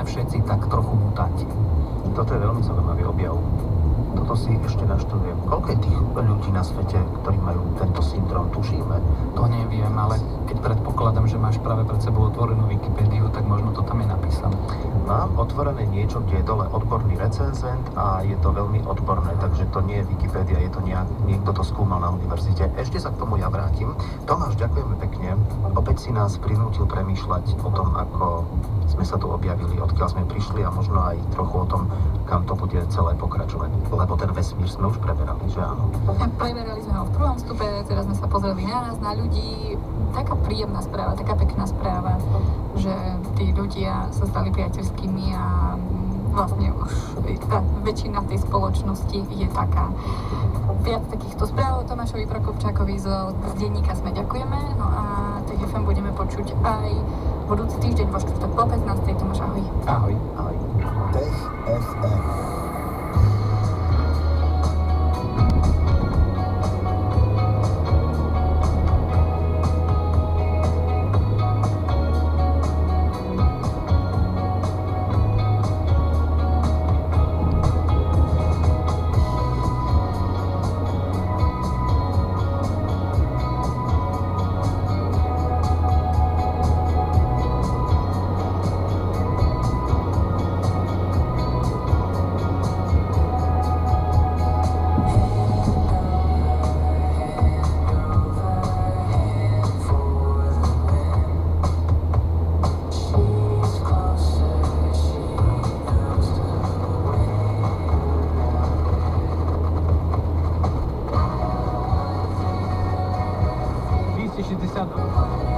sme všetci tak trochu mutanti. Toto je veľmi zaujímavý objav. Toto si ešte naštudujem. Koľko je tých ľudí na svete, ktorí majú tento syndrom, tušíme? To neviem, ale keď predpokladám, že máš práve pred sebou otvorenú Wikipédiu, tak možno to tam je napísané. Mám otvorené niečo, kde je dole odborný recenzent a je to veľmi odborné, takže to nie je Wikipédia, je to nejak, niekto to skúmal na univerzite. Ešte sa k tomu ja vrátim. Tomáš, ďakujeme pekne. Opäť si nás prinútil premýšľať o tom, ako sme sa tu objavili, odkiaľ sme prišli a možno aj trochu o tom, kam to bude celé pokračovať. Lebo ten vesmír sme už preberali, že áno? Preberali sme ho v prvom stupe, teraz sme sa pozreli na nás, na ľudí. Taká príjemná správa, taká pekná správa, že tí ľudia sa stali priateľskými a mm, vlastne už tá väčšina tej spoločnosti je taká. Viac takýchto správ Tomášovi Prokopčákovi z, z denníka sme ďakujeme, no a TFM budeme počuť aj budúci týždeň vo štvrtok po 15. Tomáš, ahoj. Ahoj. Ale 260 доларів.